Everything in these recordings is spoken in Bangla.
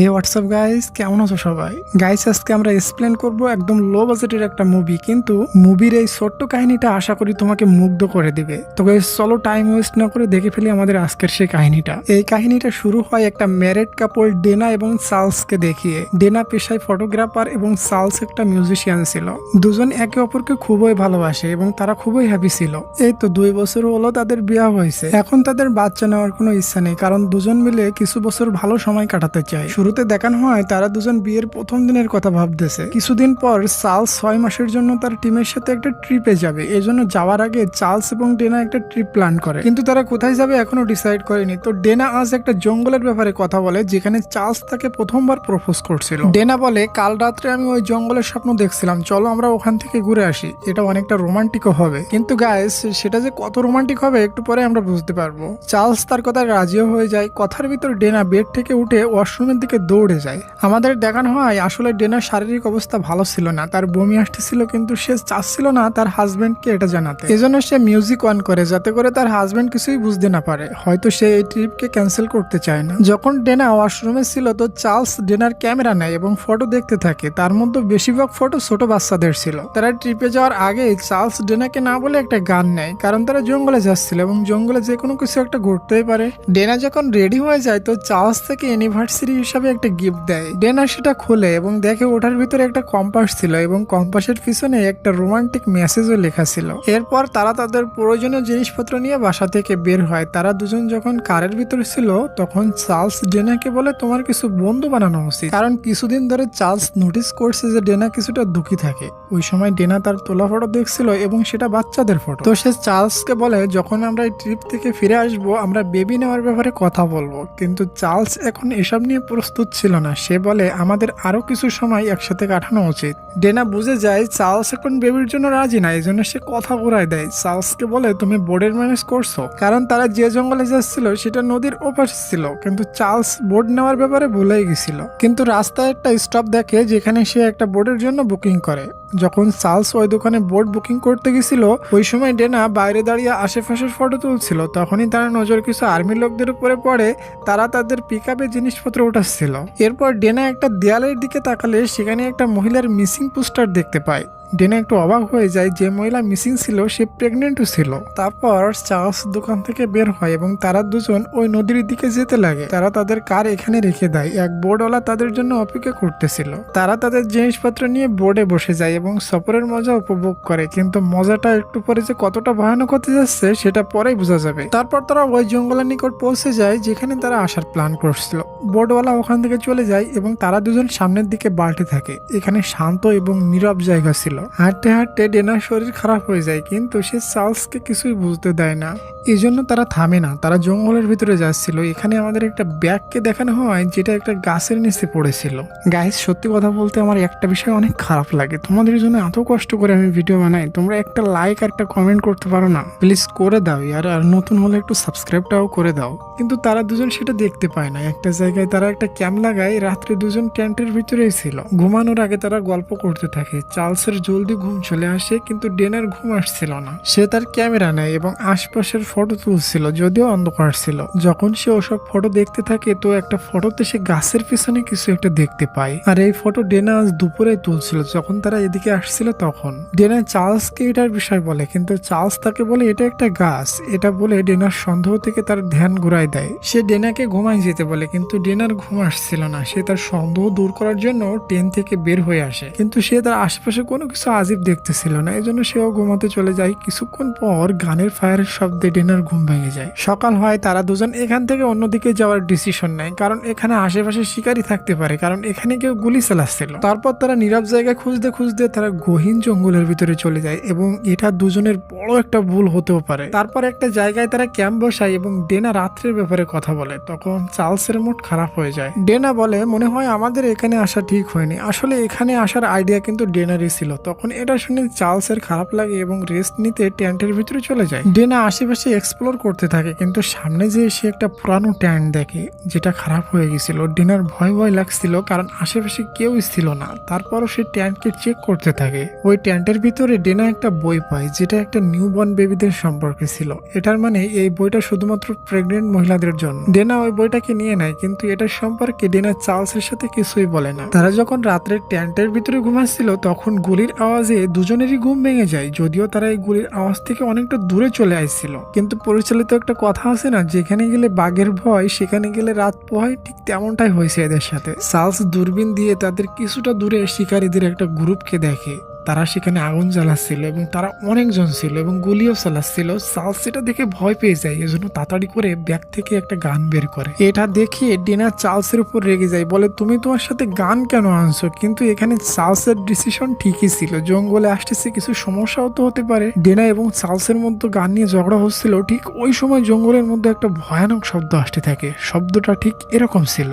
হে হোয়াটসঅ্যাপ গাইস কেমন আছো সবাই? গাইস আজকে আমরা এক্সপ্লেন করব একদম লো বাজেটের একটা মুভি কিন্তু মুভির এই ছোট্ট কাহিনীটা আশা করি তোমাকে মুগ্ধ করে দিবে। তো গাইস চলো টাইম ওয়েস্ট না করে দেখে ফেলি আমাদের আজকের সেই কাহিনীটা। এই কাহিনীটা শুরু হয় একটা ম্যারেড কাপল ডেনা এবং চার্লসকে দেখিয়ে। ডেনা পেশায় ফটোগ্রাফার এবং চার্লস একটা মিউজিশিয়ান ছিল। দুজন একে অপরকে খুবই ভালোবাসে এবং তারা খুবই হ্যাপি ছিল। এই তো দুই বছর হলো তাদের বিয়ে হয়েছে। এখন তাদের বাচ্চা নেওয়ার কোনো ইচ্ছা নেই, কারণ দুজন মিলে কিছু বছর ভালো সময় কাটাতে চায়। শুরুতে দেখানো হয় তারা দুজন বিয়ের প্রথম দিনের কথা ভাবতেছে। কিছুদিন পর চার্লস ছয় মাসের জন্য তার টিমের সাথে একটা ট্রিপে যাবে। এই জন্য যাওয়ার আগে চার্লস এবং ডেনা একটা ট্রিপ প্ল্যান করে। কিন্তু তারা কোথায় যাবে এখনও ডিসাইড করেনি। তো ডেনা আজ একটা জঙ্গলের ব্যাপারে কথা বলে, যেখানে চার্লস তাকে প্রথমবার প্রপোজ করছিল। ডেনা বলে, কাল রাত্রে আমি ওই জঙ্গলের স্বপ্ন দেখছিলাম। চলো আমরা ওখান থেকে ঘুরে আসি। এটা অনেকটা রোমান্টিকও হবে। কিন্তু গায়েস সেটা যে কত রোমান্টিক হবে একটু পরে আমরা বুঝতে পারব। চার্লস তার কথায় রাজিও হয়ে যায়। কথার ভিতর ডেনা বেড থেকে উঠে ওয়াশরুমের দিকে দৌড়ে যায়। আমাদের দেখানো হয়, আসলে ডেনার শারীরিক অবস্থা ভালো ছিল না। তার বমি আসতেছিল কিন্তু সে চাচ্ছিল না তার হাজবেন্ডকে এটা জানাতে। এজন্য সে মিউজিক অন করে, যাতে করে তার হাজবেন্ড কিছুই বুঝতে না পারে। হয়তো সে এই ট্রিপকে ক্যান্সেল করতে চায় না। যখন ডেনা ওয়াশরুমে ছিল তো চার্লস ডেনার ক্যামেরা নেয় এবং ফটো দেখতে থাকে। তার মধ্যে বেশিরভাগ ফটো ছোট বাচ্চাদের ছিল। তারা ট্রিপে যাওয়ার আগে চার্লস ডেনাকে না বলে একটা গান নেয়, কারণ তারা জঙ্গলে যাচ্ছিল এবং জঙ্গলে যে কোনো কিছু একটা ঘটতেই পারে। ডেনা যখন রেডি হয়ে যায় তো চার্লস থেকে অ্যানিভার্সারি হিসাবে একটা গিফট দেয়। ডেনা সেটা খোলে এবং দেখে ওটার ভিতরে একটা কম্পাস ছিল এবং কম্পাসের পিছনে একটা রোমান্টিক মেসেজও লেখা ছিল। এরপর তারা তাদের প্রয়োজনীয় জিনিসপত্র নিয়ে বাসা থেকে বের হয়। তারা দুজন যখন কারের ভিতরে ছিল, তখন চার্লস ডেনাকে বলে, তোমার কিছু বন্ধু বানানো উচিত। কারণ কিছুদিন ধরে চার্লস নোটিস করছে যে ডেনা কিছুটা দুঃখী থাকে। ওই সময় ডেনা তার তোলা ফটো দেখছিল এবং সেটা বাচ্চাদের ফটো তো সে চার্লসকে বলে, যখন আমরা এই ট্রিপ থেকে ফিরে আসব, আমরা বেবি নেওয়ার ব্যাপারে কথা বলব। কিন্তু চার্লস এখন এসব নিয়ে প্রস্তুত ছিল না। সে বলে, আমাদের আরও কিছু সময় একসাথে কাটানো উচিত। ডেনা বুঝে যায়, চার্লস এখন বেবির জন্য রাজি না, এই জন্য সে কথা ঘুরায় দেয়। চার্লসকে বলে, তুমি বোর্ডের ম্যানেজ করছ? কারণ তারা যে জঙ্গলে যাচ্ছিল, সেটা নদীর ওপাশ ছিল, কিন্তু চার্লস বোর্ড নেওয়ার ব্যাপারে ভুলেই গেছিল। কিন্তু রাস্তায় একটা স্টপ দেখে, যেখানে সে একটা বোর্ডের জন্য বুকিং করে। যখন চার্লস ওই দোকানে বোর্ড বুকিং করতে গেছিল, ওই সময় ডেনা বাইরে দাঁড়িয়ে আশেপাশের ফটো তুলছিল। তখনই তার নজর কিছু আর্মি লোকদের উপরে পড়ে, তারা তাদের পিক জিনিসপত্র উঠাচ্ছিল। এরপর ডেনা একটা দেয়ালের দিকে তাকালে সেখানে একটা মহিলার মিসিং পোস্টার দেখতে পায়। ডেনা একটু অবাক হয়ে যায় যে মহিলা মিসিং ছিল, সে প্রেগনেন্টও ছিল। তারপর চার্লস দোকান থেকে বের হয় এবং তারা দুজন ওই নদীর দিকে যেতে লাগে। তারা তাদের কার এখানে রেখে দেয়। এক বোর্ডওয়ালা তাদের জন্য অপেক্ষা করতেছিল। তারা তাদের জিনিসপত্র নিয়ে বোর্ডে বসে যায় এবং সফরের মজা উপভোগ করে। কিন্তু মজাটা একটু পরে যে কতটা ভয়ানক হতে যাচ্ছে, সেটা পরেই বোঝা যাবে। তারপর তারা ওই জঙ্গলের নিকট পৌঁছে যায়, যেখানে তারা আসার প্ল্যান করছিল। বোর্ডওয়ালা ওখান থেকে চলে যায় এবং তারা দুজন সামনের দিকে বাড়তে থাকে। এখানে শান্ত এবং নীরব জায়গা ছিল। হাঁটতে হাঁটতে ডেনার শরীর খারাপ হয়ে যায়, কিন্তু সে চার্লসকে কিছুই বুঝতে দেয় না। এই জন্য তারা থামে না, তারা জঙ্গলের ভিতরে যাচ্ছিল। এখানে আমাদের একটা ব্যাগকে দেখানো হয়, যেটা একটা গাছের নিচে পড়েছিল। গাইস সত্যি কথা বলতে আমার একটা বিষয় অনেক খারাপ লাগে। তোমাদের জন্য এত কষ্ট করে আমি ভিডিও বানাই। তোমরা একটা লাইক আর একটা কমেন্ট করতে পারো না। প্লিজ করে দাও আর আর নতুন হলে একটু সাবস্ক্রাইবটাও করে দাও। কিন্তু তারা দুজন সেটা দেখতে পায় না। একটা জায়গায় তারা একটা ক্যাম্প লাগায় রাত্রে দুজন টেন্টের ভিতরেই ছিল। ঘুমানোর আগে তারা গল্প করতে থাকে। চার্লসের জলদি ঘুম চলে আসে, কিন্তু ডেনার ঘুম আসছিল না। সে তার ক্যামেরা নেয় এবং আশপাশের ফটো তুলছিল, যদিও অন্ধকার ছিল। যখন সে ওসব ফটো দেখতে থাকে, তো একটা ফটোতে সে গাছের পিছনে কিছু একটা দেখতে পায়। আর এই ফটো ডেনা আজ দুপুরে তুলছিল, যখন তারা এদিকে আসছিল তখন। ডেনা চার্লসকে এটার বিষয় বলে, কিন্তু চার্লস তাকে বলে, এটা একটা গাছ। এটা বলে ডেনার সন্দেহ থেকে তার ধ্যান ঘুরাই দেয়। সে ডেনাকে ঘুমাই যেতে বলে, কিন্তু ডেনার ঘুম আসছিল না। সে তার সন্দেহ দূর করার জন্য ট্রেন থেকে বের হয়ে আসে। কিন্তু সে তার আশেপাশে কোনো কিছু আজীব দেখতেছিল না এই জন্য সেও ঘুমাতে চলে যায়। কিছুক্ষণ পর গানের ফায়ারের শব্দে ডেনার ঘুম ভেঙে যায়। সকাল হয়, তারা দুজন এখান থেকে অন্যদিকে যাওয়ার ডিসিশন নেয়, কারণ এখানে আশেপাশে শিকারী থাকতে পারে, কারণ এখানে কেউ গুলি চালাচ্ছিল। তারপর তারা নীরব জায়গায় খুঁজতে খুঁজতে তারা গহীন জঙ্গলের ভিতরে চলে যায়, এবং এটা দুজনের বড় একটা ভুল হতেও পারে। তারপর একটা জায়গায় তারা ক্যাম্প বসায়, এবং ডেনা রাত্রের ব্যাপারে কথা বলে, তখন চার্লসের মুড খারাপ হয়ে যায়। ডেনা বলে, মনে হয় আমাদের এখানে আসা ঠিক হয়নি। আসলে এখানে আসার আইডিয়া কিন্তু ডেনারই ছিল তখন এটা শুনে চার্লসের খারাপ লাগে এবং রেস্ট নিতে ট্যান্টের ভিতরে চলে যায়। ডেনা আশেপাশে এক্সপ্লোর করতে থাকে, কিন্তু সামনে যে সে একটা পুরানো ট্যান্ট দেখে, যেটা খারাপ হয়ে গেছিল। ডেনার ভয় ভয় লাগছিল, কারণ আশেপাশে কেউ ছিল না। তারপরও সে ট্যান্টকে চেক করতে থাকে। ওই ট্যান্টের ভিতরে ডেনা একটা বই পায়, যেটা একটা নিউ বর্ন বেবিদের সম্পর্কে ছিল। এটার মানে এই বইটা শুধুমাত্র প্রেগনেন্ট মহিলাদের জন্য। ডেনা ওই বইটাকে নিয়ে নেয়, কিন্তু এটার সম্পর্কে ডেনা চার্লসের সাথে কিছুই বলে না। তারা যখন রাত্রে ট্যান্টের ভিতরে ঘুমাচ্ছিল, তখন গুলির আওয়াজে দুজনেরই ঘুম ভেঙে যায়, যদিও তারা এই গুলির আওয়াজ থেকে অনেকটা দূরে চলে আসছিল। কিন্তু পরিচালিত একটা কথা আছে না, যেখানে গেলে বাঘের ভয়, সেখানে গেলে রাত পোহায়, ঠিক তেমনটাই হয়েছে এদের সাথে। সালস দূরবীন দিয়ে তাদের কিছুটা দূরে শিকারীদের একটা গ্রুপকে দেখে। তারা সেখানে আগুন জ্বালাচ্ছিল এবং তারা অনেকজন ছিল এবং গুলিও চালাচ্ছিল। সাল সেটা দেখে ভয় পেয়ে যায়, এজন্য তাড়াতাড়ি করে ব্যাগ থেকে একটা গান বের করে। এটা দেখে ডিনা চার্লসের উপর রেগে যায়, বলে, তুমি তোমার সাথে গান কেন আনছো? কিন্তু এখানে চার্লসের ডিসিশন ঠিকই ছিল। জঙ্গলে আসতেছে, কিছু সমস্যাও তো হতে পারে। ডেনা এবং চার্লসের মধ্যে গান নিয়ে ঝগড়া হচ্ছিল। ঠিক ওই সময় জঙ্গলের মধ্যে একটা ভয়ানক শব্দ আসতে থাকে। শব্দটা ঠিক এরকম ছিল।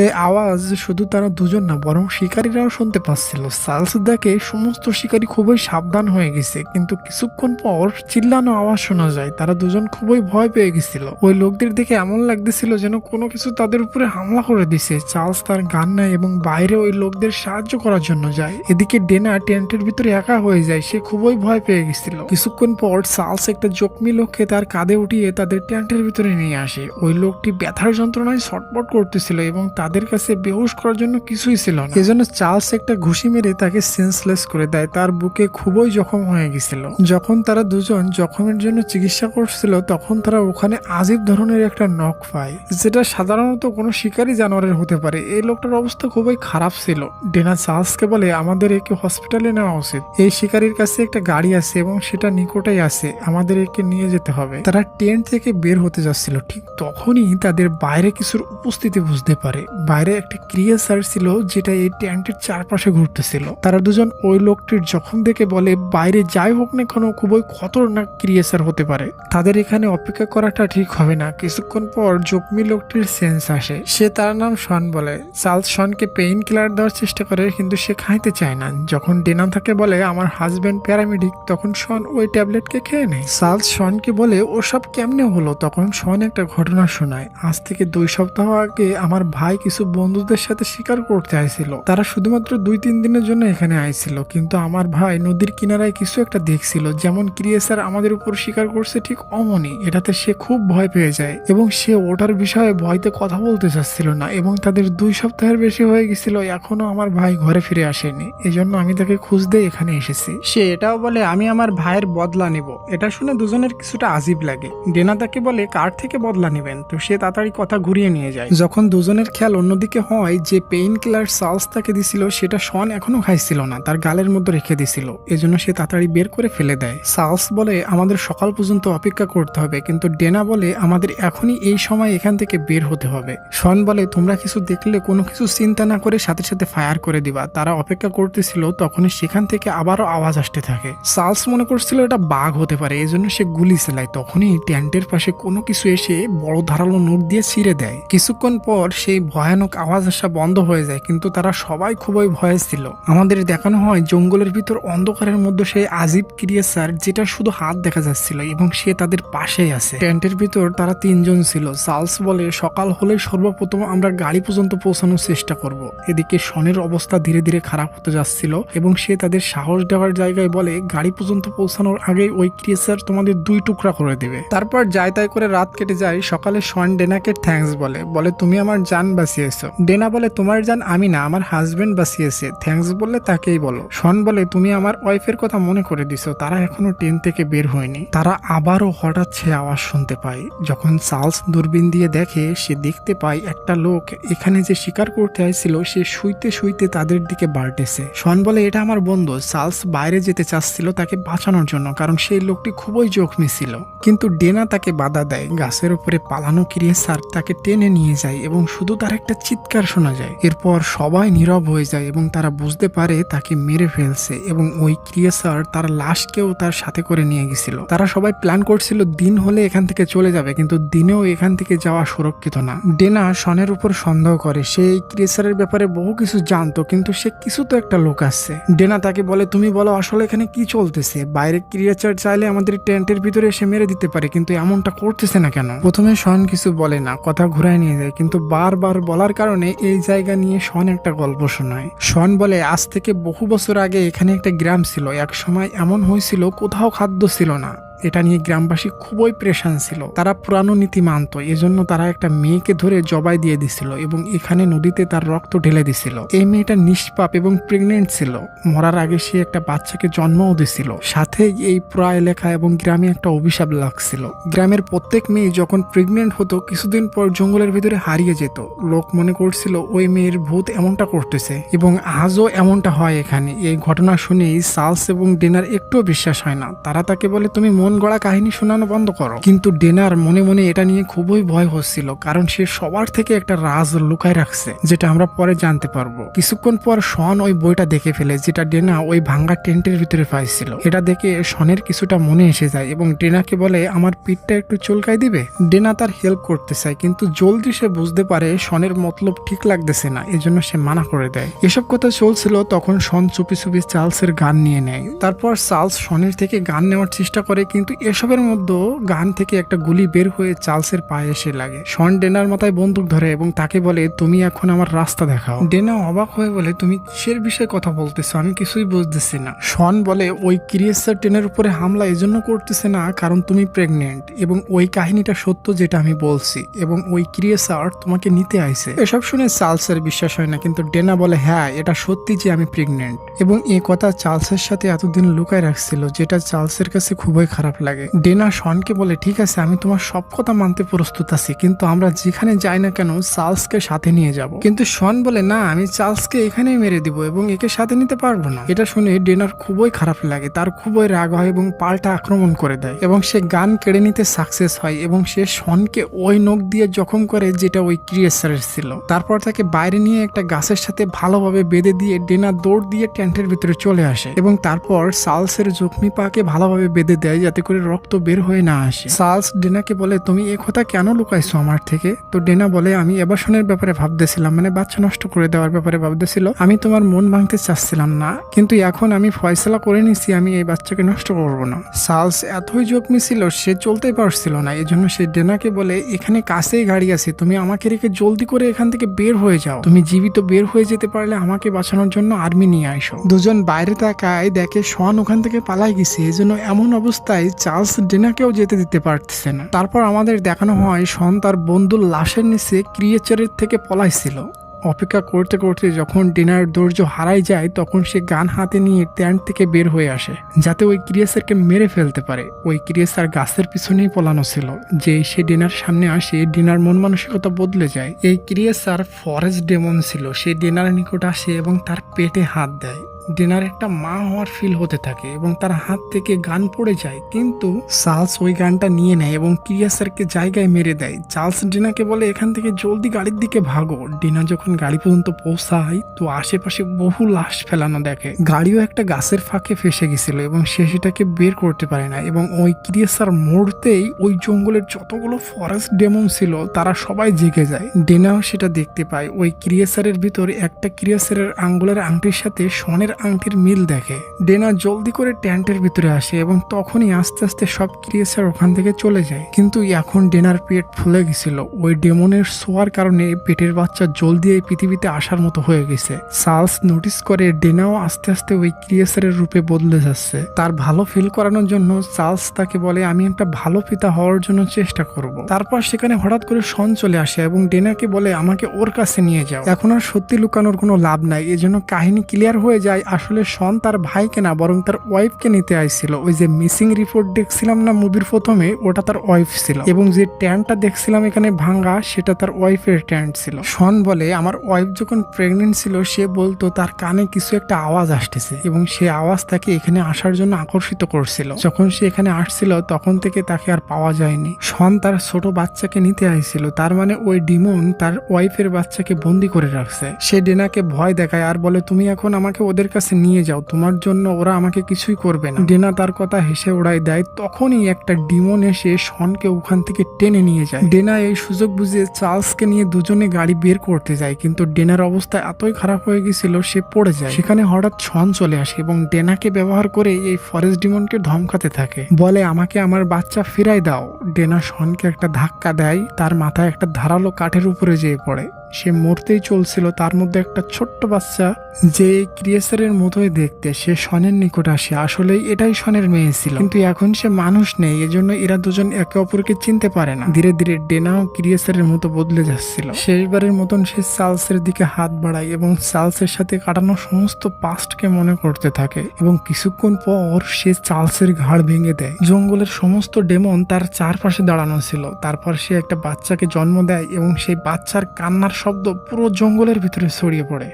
এই আওয়াজ শুধু তারা দুজন না, বরং শিকারীরাও শুনতে পাচ্ছিল। সালস দেখে সমস্ত শিকারী খুবই সাবধান হয়ে গেছে, কিন্তু কিছুক্ষণ পর চিল্লানো আওয়াজ শোনা যায়। তারা দুজন খুবই ভয় পেয়ে গেছিল। ওই লোকদের দেখে এমন লাগতেছিল যেন কোনো কিছু তাদের উপরে হামলা করে দিছে। চার্লস তার গান নেয় এবং বাইরে ওই লোকদের সাহায্য করার জন্য যায়। এদিকে ডেনা টেন্টের ভিতরে একা হয়ে যায়, সে খুবই ভয় পেয়ে গেছিল। কিছুক্ষণ পর চার্লস একটা জখমি লোককে তার কাঁধে উঠিয়ে তাদের টেন্টের ভিতরে নিয়ে আসে। ওই লোকটি ব্যথার যন্ত্রণায় ছটপট করতেছিল এবং তাদের কাছে বেহুশ করার জন্য কিছুই ছিল না। এজন্য চার্লস একটা ঘুষি মেরে তাকে সেন্সলেস করে দেয়। তার বুকে খুবই জখম হয়ে গেছিল। যখন তারা দুজন জখমের জন্য চিকিৎসা করছিল, তখন তারা ওখানে আজীব ধরনের একটা নখ পায়, যেটা সাধারণত কোনো শিকারী জানোয়ারের হতে পারে। এই লোকটার অবস্থা খুবই খারাপ ছিল। ডেনা চার্লসকে বলে, আমাদের একে হসপিটালে নেওয়া উচিত। এই শিকারীর কাছে একটা গাড়ি আছে এবং সেটা নিকটেই আছে। আমাদের একে নিয়ে যেতে হবে। তারা টেন্ট থেকে বের হতে যাচ্ছিল। ঠিক তখনই তাদের বাইরে কিছুর উপস্থিতি বুঝতে পারে। বাইরে একটা ক্রিয়েচার ছিল যেটা এই ট্যান্টের চারপাশে ঘুরতেছিল। তারা দুজন ওই লোকটির জখম দেখে বলে, বাইরে যাই হোক না কেন, খুবই খতরনাক ক্রিয়েচার হতে পারে। তাদের এখানে অপেক্ষা করাটা ঠিক হবে না। কিছুক্ষণ পর জখমি লোকটির সেন্স আসে। সে তার নাম শন বলে। চার্লস শনকে পেইন কিলার দেওয়ার চেষ্টা করে, কিন্তু সে খাইতে চায় না। যখন ডেনা তাকে বলে, আমার হাজব্যান্ড প্যারামেডিক তখন শন ওই ট্যাবলেটকে খেয়ে নেয়। চার্লস শনকে বলে, ওসব কেমনে হলো? তখন শন একটা ঘটনা শোনায়। আজ থেকে দুই সপ্তাহ আগে আমার ভাই কিছু বন্ধুদের সাথে শিকার করতে আইছিল। তারা শুধুমাত্র দুই, তিন দিনের জন্য এখানে আইছিল। কিন্তু আমার ভাই নদীর কিনারায় কিছু একটা দেখছিল, যেমন ক্রিয়েসার আমাদের উপর শিকার করছে ঠিক অমনি। এটাতে সে খুব ভয় পেয়ে যায় এবং সে ওটার বিষয়ে ভয়তে কথা বলতে চাচ্ছিল না এবং তাদের দুই সপ্তাহের বেশি হয়ে গেছিল, এখনও আমার ভাই ঘরে ফিরে আসেনি। এজন্য আমি তাকে খুঁজতে এখানে এসেছি। সে এটাও বলে, আমি আমার ভাইয়ের বদলা নেব। এটা শুনে দুজনের কিছুটা আজীব লাগে। ডেনা তাকে বলে, কার থেকে বদলা নেবেন? তো সে তাড়াতাড়ি কথা ঘুরিয়ে নিয়ে যায়। যখন দুজনের খেয়াল অন্যদিকে হয় যে পেইন কিলার সালস তাকে দিছিল, সেটা শন এখনও খাইছিল না, তার গালের মধ্যে রেখে দিছিল। এজন্য সে তাড়াতাড়ি বের করে ফেলে দেয়। সালস বলে আমাদের সকাল পর্যন্ত অপেক্ষা করতে হবে, কিন্তু ডেনা বলে আমাদের এখনই এই সময় এখান থেকে বের হতে হবে। শন বলে, তোমরা কিছু দেখলে, কোনো কিছু চিন্তা না করে সাথে সাথে ফায়ার করে দিবা। তারা অপেক্ষা করতেছিল, তখনই সেখান থেকে আবারও আওয়াজ আসতে থাকে। সালস মনে করছিল এটা বাঘ হতে পারে, এজন্য সে গুলি চালায়। তখনই ট্যান্টের পাশে কোনো কিছু এসে বড় ধারালো নোট দিয়ে ছিঁড়ে দেয়। কিছুক্ষণ পর সেই ভয়ানক আওয়াজ আসা বন্ধ হয়ে যায়, কিন্তু তারা সবাই খুবই ভয়ে ছিল। আমাদের দেখানো হয় জঙ্গলের ভিতর অন্ধকারের মধ্যে সেই আজীব ক্রিয়েচার যেটা শুধু হাত দেখা যাচ্ছিল এবং সে তাদের পাশেই আছে। টেন্টের ভিতর তারা তিনজন ছিল। চার্লস বলে, সকাল হলে সর্বপ্রথম আমরা গাড়ি পর্যন্ত পৌঁছানোর চেষ্টা করব। এদিকে শনের অবস্থা ধীরে ধীরে খারাপ হতে যাচ্ছিল এবং সে তাদের সাহস দেওয়ার জায়গায় বলে, গাড়ি পর্যন্ত পৌঁছানোর আগে ওই ক্রিয়েচার তোমাদের দুই টুকরা করে দেবে। তারপর যাই তাই করে রাত কেটে যায়। সকালে শন ডেনাকে থ্যাঙ্কস বলে বলে, তুমি আমার জান বাঁচিয়েছো। ডেনা বলে, তোমার জান আমি না, আমার হাজবেন্ড বাঁচিয়েছে। থ্যাঙ্কস বললে তাকেই বলো। শন বলে, তুমি আমার ওয়াইফের কথা মনে করে দিছো, তারা এখনও ট্রেন থেকে বের হয়নি। তারা আবারও হঠাৎ সে আওয়াজ শুনতে পায়। যখন চার্লস দূরবীন দিয়ে দেখে, সে দেখতে পায় একটা লোক এখানে যে শিকার করতে আইছিল, সে শুইতে শুইতে তাদের দিকে বাড়তেছে। শন বলে, এটা আমার বন্ধু। চার্লস বাইরে যেতে চাচ্ছিল তাকে বাঁচানোর জন্য, কারণ সেই লোকটি খুবই জখমি ছিল। কিন্তু ডেনা তাকে বাধা দেয়। গাছের উপরে পালানো ক্রিয়েসার তাকে টেনে নিয়ে যায় এবং শুধু তার একটা চিৎকার শোনা যায়। এরপর সবাই নীরব হয়ে যায় এবং তারা বুঝতে পারে তাকে মেরে ফেলছে এবং ওই ক্রিয়েসার তার লাশকেও তার সাথে করে নিয়ে গেছিল। তারা সবাই প্ল্যান করছিল দিন হলে এখান থেকে চলে যাবে, কিন্তু দিনেও এখান থেকে যাওয়া সুরক্ষিত না। ডেনা শনের উপর সন্দেহ করে, সে এই ক্রিয়েসারের ব্যাপারে বহু কিছু জানতো, কিন্তু সে কিছু তো একটা লোক আসছে ডেনা তাকে বলে, তুমি বলো আসলে এখানে কি চলতেছে? বাইরে ক্রিয়েচার চাইলে আমাদের টেন্টের ভিতরে এসে মেরে দিতে পারে, কিন্তু এমনটা করতেছে না কেন? প্রথমে শন কিছু বলে না, কথা ঘুরায় নিয়ে যায়, কিন্তু বারবার বলার কারণে এই জায়গা নিয়ে শন একটা গল্প শোনায়। শন বলে, আজ থেকে বহু বছর আগে এখানে একটা গ্রাম ছিল। এক সময় এমন হয়েছিল, কোথাও খাদ্য ছিল না। এটা নিয়ে গ্রামবাসী খুবই প্রেশান ছিল। তারা পুরানো নীতি মানত, এজন্য তারা একটা মেয়েকে ধরে জবাই দিয়ে দিছিল এবং এখানে নদীতে তার রক্ত ঢেলে দিছিল। এই মেয়েটা নিষ্পাপ এবং প্রেগনেন্ট ছিল। মরার আগে সে একটা বাচ্চাকে জন্মও দিছিল। সাথে এই পুরা এলাকা এবং গ্রামে একটা অভিশাপ লাগছিল। গ্রামের প্রত্যেক মেয়ে যখন প্রেগনেন্ট হতো, কিছুদিন পর জঙ্গলের ভিতরে হারিয়ে যেত। লোক মনে করছিল, ওই মেয়ের ভূত এমনটা করতেছে এবং আজও এমনটা হয় এখানে। এই ঘটনা শুনেই সালস এবং ডেনার একটুও বিশ্বাস হয় না। তারা তাকে বলে, তুমি মন গড়া কাহিনী শোনানো বন্ধ করো। কিন্তু ডেনার মনে মনে এটা নিয়ে খুবই ভয় হচ্ছিল, কারণ সে সবার থেকে একটা রাজ লুকায় রাখছে, যেটা আমরা পরে জানতে পারব। কিছুক্ষণ পর শন ওই বইটা দেখে ফেলে, যেটা ডেনা ওই ভাঙ্গা টেন্টের ভিতরে পাইছিল। এটা দেখে শনের কিছুটা মনে এসে যায় এবং ডেনাকে বলে, আমার পিঠটা একটু চুলকাই দিবে? ডেনা তার হেল্প করতে চায়, কিন্তু জলদি সে বুঝতে পারে শনের মতলব ঠিক লাগতেছে না, এজন্য সে মানা করে দেয়। এসব কথা চলছিল তখন শন চুপি চুপি চার্লসের গান নিয়ে নেয়। তারপর চার্লস শনের থেকে গান নেওয়ার চেষ্টা করে, কিন্তু এসবের মধ্যে গান থেকে একটা গুলি বের হয়ে চার্লসের পায়ে এসে লাগে। শন ডেনার মাথায় বন্দুক ধরে এবং তাকে বলে, তুমি এখন আমার রাস্তা দেখাও। ডেনা অবাক হয়ে বলে, তুমি কিসের বিষয়ে কথা বলতেছো? আমি কিছুই বুঝতেছি না। শন বলে, ওই ক্রিয়েসার ট্রেনের উপরে হামলা এজন্য করতেছে না, কারণ তুমি প্রেগনেন্ট এবং ওই কাহিনীটা সত্য যেটা আমি বলছি এবং ওই ক্রিয়েসার তোমাকে নিতে আইছে। এসব শুনে চার্লসের বিশ্বাস হয় না, কিন্তু ডেনা বলে হ্যাঁ এটা সত্যি যে আমি প্রেগনেন্ট এবং এই কথা চার্লসের সাথে এতদিন লুকায় রাখছিল, যেটা চার্লসের কাছে খুবই খারাপ লাগে। ডেনা শনকে বলে, ঠিক আছে, আমি তোমার সব কথা মানতে প্রস্তুত আছি, কিন্তু আমরা যেখানে যাই না কেন চার্লসকে সাথে নিয়ে যাব। কিন্তু শন বলে, না, আমি চার্লসকে এখানেই মেরে দিব এবং একে সাথে নিতে পারব না। এটা শুনে ডেনার খুবই খারাপ লাগে। তার খুবই রাগ হয় এবং পাল্টা আক্রমণ করে দেয় এবং সে গান কেড়ে নিতে সাকসেস হয় এবং সে শনকে ওই নখ দিয়ে জখম করে যেটা ওই ক্রিয়েসারের ছিল। তারপর তাকে বাইরে নিয়ে একটা গাছের সাথে ভালোভাবে বেঁধে দিয়ে ডেনা দৌড় দিয়ে টেন্টের ভিতরে চলে আসে এবং তারপর সালসের জখমি পাকে ভালোভাবে বেঁধে দেয় যাতে করে রক্ত বের হয়ে না আসে। সালস ডেনাকে বলে, তুমি এ কথা কেন লুকাইছো আমার থেকে? তো ডেনা বলে, আমি এবাসনের ব্যাপারে ভাবতেছিলাম মানে বাচ্চা নষ্ট করে দেওয়ার ব্যাপারে ভাবতেছিল। আমি তোমার মন ভাঙতে চাচ্ছিলাম না, কিন্তু এখন আমি ফয়সলা করে নিছি, আমি এই বাচ্চাকে নষ্ট করব না। সালস এতই জখমি ছিল, সে চলতেই পারছিল না। এই জন্য সে ডেনাকে বলে, এখানে কাছেই গাড়ি আছে, তুমি আমাকে রেখে জলদি করে এখান থেকে বের হয়ে যাও। তুমি জীবিত বের হয়ে যেতে পারলে আমাকে বাঁচানোর জন্য আর্মি নিয়ে আসো দুজন বাইরে তাকায়, দেখে শন ওখান থেকে পালাই গেছে। এই জন্য এমন অবস্থায় চার্লস ডেনাকেও যেতে দিতে পারতেছে না। তারপর আমাদের দেখানো হয়, শন তার বন্ধুর লাশের নিচে ক্রিয়েচারের থেকে পলাইছিল। অপেক্ষা করতে করতে যখন ডিনার ধৈর্য হারাই যায়, তখন সে গান হাতে নিয়ে ট্যান্ট থেকে বের হয়ে আসে, যাতে ওই ক্রিয়েসারকে মেরে ফেলতে পারে। ওই ক্রিয়েসার গাছের পিছনেই পলানো ছিল, যে সে ডিনার সামনে আসে, ডিনার মন মানসিকতা বদলে যায়। এই ক্রিয়েসার ফরেস্ট ডেমন ছিল, সে ডিনার নিকট আসে এবং তার পেটে হাত দেয়। ডিনার একটা মা হওয়ার ফিল হতে থাকে এবং তার হাত থেকে গান পড়ে যায়। কিন্তু চার্লস ওই গানটা নিয়ে নেয় এবং ক্রিয়াসারকে জায়গায় মেরে দেয়। চার্লস ডিনাকে বলে, এখান থেকে জলদি গাড়ির দিকে ভাগো। ডিনা যখন গাড়ি পর্যন্ত পৌঁছায়, তো আশেপাশে বহু লাশ ফেলানো দেখে। গাড়িও একটা গাছের ফাঁকে ফেসে গেছিল এবং সে সেটাকে বের করতে পারে না এবং ওই ক্রিয়াসার মুহূর্তেই ওই জঙ্গলের যতগুলো ফরেস্ট ডেমন ছিল, তারা সবাই জেগে যায়। ডেনাও সেটা দেখতে পায়। ওই ক্রিয়াসারের ভিতর একটা ক্রিয়াসারের আঙ্গুলের আংটির সাথে সনের আংটির মিল দেখে। ডেনা জলদি করে ট্যান্টের ভিতরে আসে এবং তখনই আস্তে আস্তে সব ক্রিয়েসার ওখান থেকে চলে যায়। কিন্তু এখন ডেনার পেট ফুলে গেছিল। ওই ডেমনের শোয়ার কারণে পেটের বাচ্চা জলদি এই পৃথিবীতে আসার মতো হয়ে গেছে। সার্লস নোটিস করে ডেনাও আস্তে আস্তে ওই ক্রিয়েসারের রূপে বদলে যাচ্ছে। তার ভালো ফিল করানোর জন্য চার্লস তাকে বলে, আমি একটা ভালো পিতা হওয়ার জন্য চেষ্টা করব। তারপর সেখানে হঠাৎ করে শন চলে আসে এবং ডেনাকে বলে, আমাকে ওর কাছে নিয়ে যাও। এখন আর সত্যি লুকানোর কোনো লাভ নাই। এজন্য কাহিনী ক্লিয়ার হয়ে যায় আসলে শন তার ভাইকে না, বরং তার ওয়াইফকে নিতে আইছিল। ওই যে মিসিং রিপোর্ট দেখছিলাম না মুভির প্রথমে, ওটা তার ওয়াইফ ছিল। এবং যে ট্যান্টটা দেখছিলাম এখানে ভাঙ্গা, সেটা তার ওয়াইফের ট্যান্ট ছিল। শন বলে, আমার ওয়াইফ যখন প্রেগনেন্ট ছিল, সে বলতো তার কানে কিছু একটা আওয়াজ আসতেছে। এবং সে আওয়াজ তাকে এখানে আসার জন্য আকর্ষিত করছিল। যখন সে এখানে আসছিল, তখন থেকে তাকে আর পাওয়া যায়নি। শন তার ছোট বাচ্চাকে নিতে আইছিল। তার মানে ওই ডিমন তার ওয়াইফের বাচ্চাকে বন্দি করে রাখছে। সে ডেনাকে ভয় দেখায় আর বলে, তুমি এখন আমাকে ওদের কাছে নিয়ে যাও, তোমার জন্য ওরা আমাকে কিছুই করবে না। ডেনা তার কথা হেসে ওড়াই দেয়, তখনই একটা ডিমন এসে শনকে ওখান থেকে টেনে নিয়ে যায়। ডেনা এই সুযোগ বুঝে চার্লসকে নিয়ে দুজনে গাড়ি বের করতে যায়, কিন্তু ডেনার অবস্থা এতই খারাপ হয়ে গেছিল সে পড়ে যায়। সেখানে হঠাৎ শন চলে আসে এবং ডেনাকে ব্যবহার করে এই ফরেস্ট ডিমনকে ধমকাতে থাকে। বলে, আমাকে আমার বাচ্চা ফিরাই দাও। ডেনা শনকে একটা ধাক্কা দেয়, তার মাথায় একটা ধারালো কাঠের উপরে যেয়ে পড়ে। সে মরতেই চলছিল, তার মধ্যে একটা ছোট্ট বাচ্চা যে ক্রিয়েসারের মতোই দেখতে। সে শনের নিকট আসে। আসলে এটাই শনের মেয়ে ছিল। কিন্তু এখন সে মানুষ নেই, এজন্য এরা দুজন একে অপরকে চিনতে পারে না। ধীরে ধীরে ডেনাও ক্রিয়েসারের মতো বদলে যাচ্ছিল। শেষবারের মতন সে চার্লসের দিকে হাত বাড়ায় এবং চার্লসের সাথে কাটানো সমস্ত পাস্টকে মনে করতে থাকে এবং কিছুক্ষণ পর সে চার্লসের ঘাড় ভেঙে দেয়। জঙ্গলের সমস্ত ডেমন তার চারপাশে দাঁড়ানো ছিল। তারপর সে একটা বাচ্চাকে জন্ম দেয় এবং সেই বাচ্চার কান্নার শব্দ পুরো জঙ্গলের ভিতরে ছড়িয়ে পড়ে।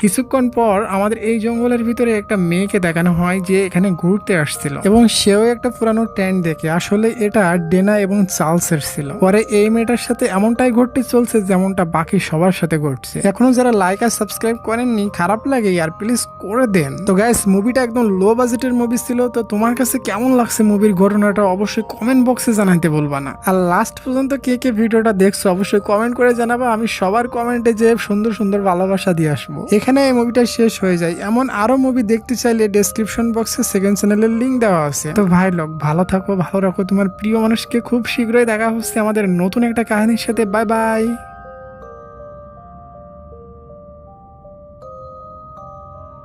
কিছুক্ষণ পর আমাদের এই জঙ্গলের ভিতরে একটা মেয়েকে দেখানো হয় যে এখানে ঘুরতে আসছিল। এবং সেও একটা পুরানো ট্যান্ট দেখে আসলে এটা ডেনা এবং চার্লসের ছিল। পরে এই মেয়েটার সাথে এমনটাই ঘটতে চলছে যেমনটা বাকি সবার সাথে ঘটছে। এখনও যারা লাইক আর সাবস্ক্রাইব করেননি, খারাপ লাগে আর প্লিজ করে দেন। তো গাইস মুভিটা একদম লো বাজেটের মুভি ছিল। তো তোমার কাছে কেমন লাগছে মুভির ঘটনাটা অবশ্যই কমেন্ট বক্সে জানাইতে বলবা না। আর লাস্ট পর্যন্ত কে কে ভিডিওটা দেখছ অবশ্যই কমেন্ট করে জানাবা। আমি সবার কমেন্টে যে সুন্দর সুন্দর ভালোবাসা দিয়ে আসব। এখানে এই মুভিটা শেষ হয়ে যায়। এমন আরও মুভি দেখতে চাইলে ডেসক্রিপশন বক্সে সেকেন্ড চ্যানেলের লিঙ্ক দেওয়া আছে। তো ভাই লোক, ভালো থাকো, ভালো রাখো। তোমার প্রিয় মানুষকে খুব শীঘ্রই দেখা হচ্ছে আমাদের নতুন একটা কাহিনীর সাথে। Bye bye